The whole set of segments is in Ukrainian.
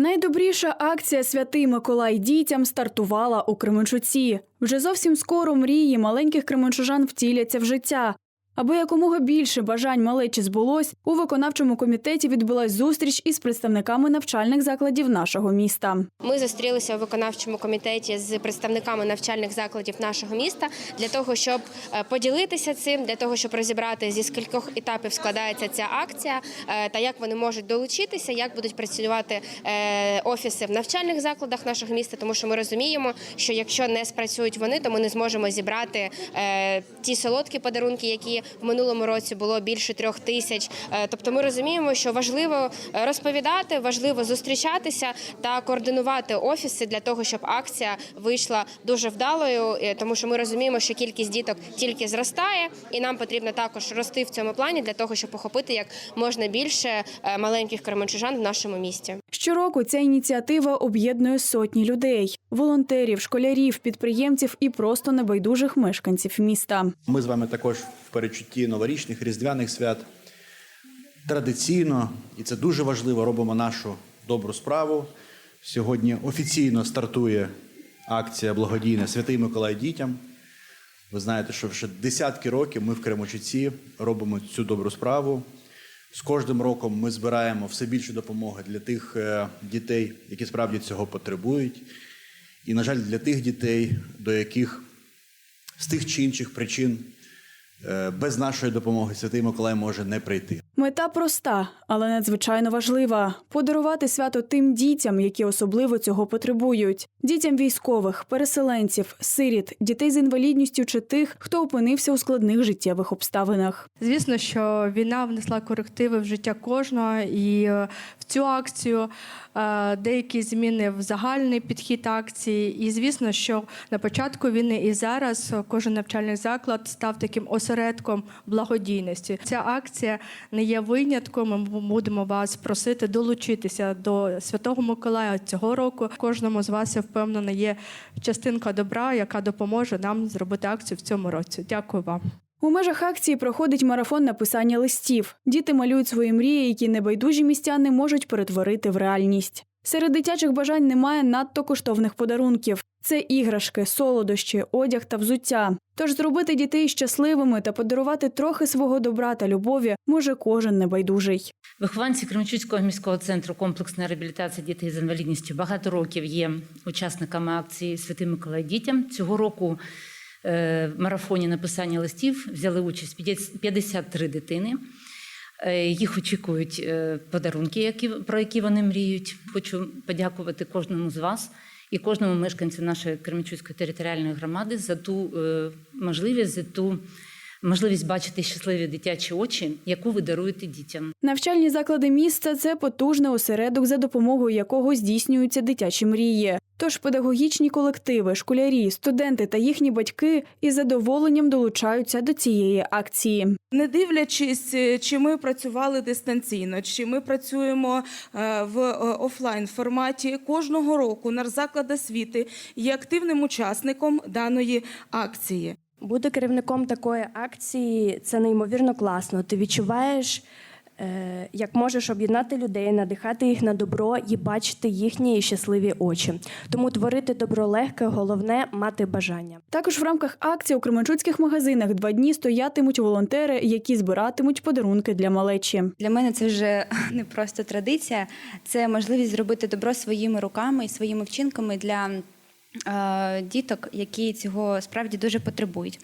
Найдобріша акція Святий Миколай дітям стартувала у Кременчуці. Вже зовсім скоро мрії маленьких кременчужан втіляться в життя. Аби якомога більше бажань малечі збулось, у виконавчому комітеті відбулась зустріч із представниками навчальних закладів нашого міста. Ми зустрілися у виконавчому комітеті з представниками навчальних закладів нашого міста для того, щоб е, поділитися цим, для того, щоб розібрати зі скількох етапів складається ця акція е, та як вони можуть долучитися, як будуть працювати е, офіси в навчальних закладах нашого міста. Тому що ми розуміємо, що якщо не спрацюють вони, то ми не зможемо зібрати ті солодкі подарунки, які в минулому році було більше трьох тисяч. Е, Тобто, ми розуміємо, що важливо е, розповідати, важливо зустрічатися та координувати офіси для того, щоб акція вийшла дуже вдалою, е, тому що ми розуміємо, що кількість діток тільки зростає, і нам потрібно також рости в цьому плані для того, щоб охопити як можна більше маленьких кременчужан в нашому місті. Щороку ця ініціатива об'єднує сотні людей: волонтерів, школярів, підприємців і просто небайдужих мешканців міста. Ми з вами також в перечутті новорічних різдвяних свят. Традиційно, і це дуже важливо, робимо нашу добру справу. Сьогодні офіційно стартує акція благодійна Святий Миколай дітям. Ви знаєте, що вже десятки років ми в Кремочуці робимо цю добру справу. З кожним роком ми збираємо все більше допомоги для тих е, дітей, які справді цього потребують. І, на жаль, для тих дітей, до яких з тих чи інших причин без нашої допомоги Святий Миколай може не прийти. Мета проста, але надзвичайно важлива подарувати свято тим дітям, які особливо цього потребують: дітям військових, переселенців, сиріт, дітей з інвалідністю чи тих, хто опинився у складних життєвих обставинах. Звісно, що війна внесла корективи в життя кожного, і е, в цю акцію е, деякі зміни в загальний підхід акції. І звісно, що на початку війни і зараз кожен навчальний заклад став таким осередком благодійності. Ця акція не є винятком. Ми будемо вас просити долучитися до Святого Миколая цього року. Кожному з вас я впевнена є частинка добра, яка допоможе нам зробити акцію в цьому році. Дякую вам. У межах акції проходить марафон написання листів. Діти малюють свої мрії, які небайдужі містяни можуть перетворити в реальність. Серед дитячих бажань немає надто коштовних подарунків. Це іграшки, солодощі, одяг та взуття. Тож зробити дітей щасливими та подарувати трохи свого добра та любові може кожен небайдужий. Вихованці Кременчуцького міського центру комплексної реабілітації дітей з інвалідністю багато років є учасниками акції Святий Миколай дітям. Цього року е, в марафоні написання листів взяли участь 53 дитини. Е, Їх очікують е, подарунки, які, про які вони мріють. Хочу подякувати кожному з вас і кожному мешканцю нашої Кременчуцької територіальної громади за ту е, можливість, за ту можливість бачити щасливі дитячі очі, яку ви даруєте дітям. Навчальні заклади міста це потужний осередок, за допомогою якого здійснюються дитячі мрії. Тож педагогічні колективи, школярі, студенти та їхні батьки із задоволенням долучаються до цієї акції. Не дивлячись, е, чи ми працювали дистанційно, чи ми працюємо е, в е, офлайн форматі, кожного року наш заклад освіти є активним учасником даної акції. Бути керівником такої акції це неймовірно класно. Ти відчуваєш, е, як можеш об'єднати людей, надихати їх на добро і бачити їхні щасливі очі. Тому творити добро легке, головне мати бажання. Також в рамках акції у кременчуцьких магазинах два дні стоятимуть волонтери, які збиратимуть подарунки для малечі. Для мене це вже не просто традиція, це можливість зробити добро своїми руками і своїми вчинками для діток, які цього справді дуже потребують.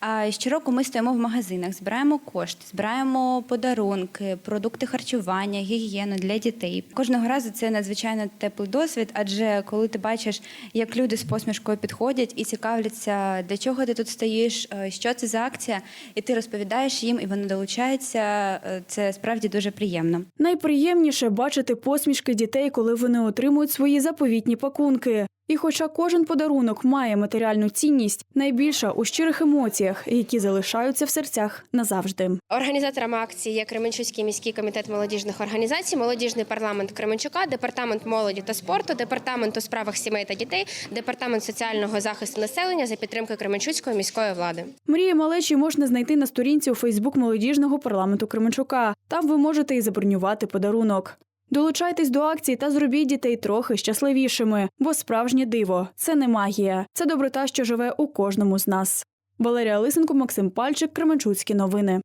А щороку ми стоїмо в магазинах, збираємо кошти, збираємо подарунки, продукти харчування, гігієну для дітей. Кожного разу це надзвичайно теплий досвід, адже коли ти бачиш, як люди з посмішкою підходять і цікавляться, для чого ти тут стоїш, е, що це за акція, і ти розповідаєш їм, і вони долучаються. е, Це справді дуже приємно. Найприємніше бачити посмішки дітей, коли вони отримують свої заповітні пакунки. І хоча кожен подарунок має матеріальну цінність, найбільша у щирих емоціях, які залишаються в серцях назавжди. Організаторами акції є Кременчуцький міський комітет молодіжних організацій, молодіжний парламент Кременчука, департамент молоді та спорту, департамент у справах сімей та дітей, департамент соціального захисту населення за підтримки Кременчуцької міської влади. Мрії малечі можна знайти на сторінці у Фейсбук молодіжного парламенту Кременчука. Там ви можете і забронювати подарунок. Долучайтесь до акції та зробіть дітей трохи щасливішими, бо справжнє диво це не магія, це доброта, що живе у кожному з нас. Валерія Лисенко, Максим Пальчик, Кременчуцькі новини.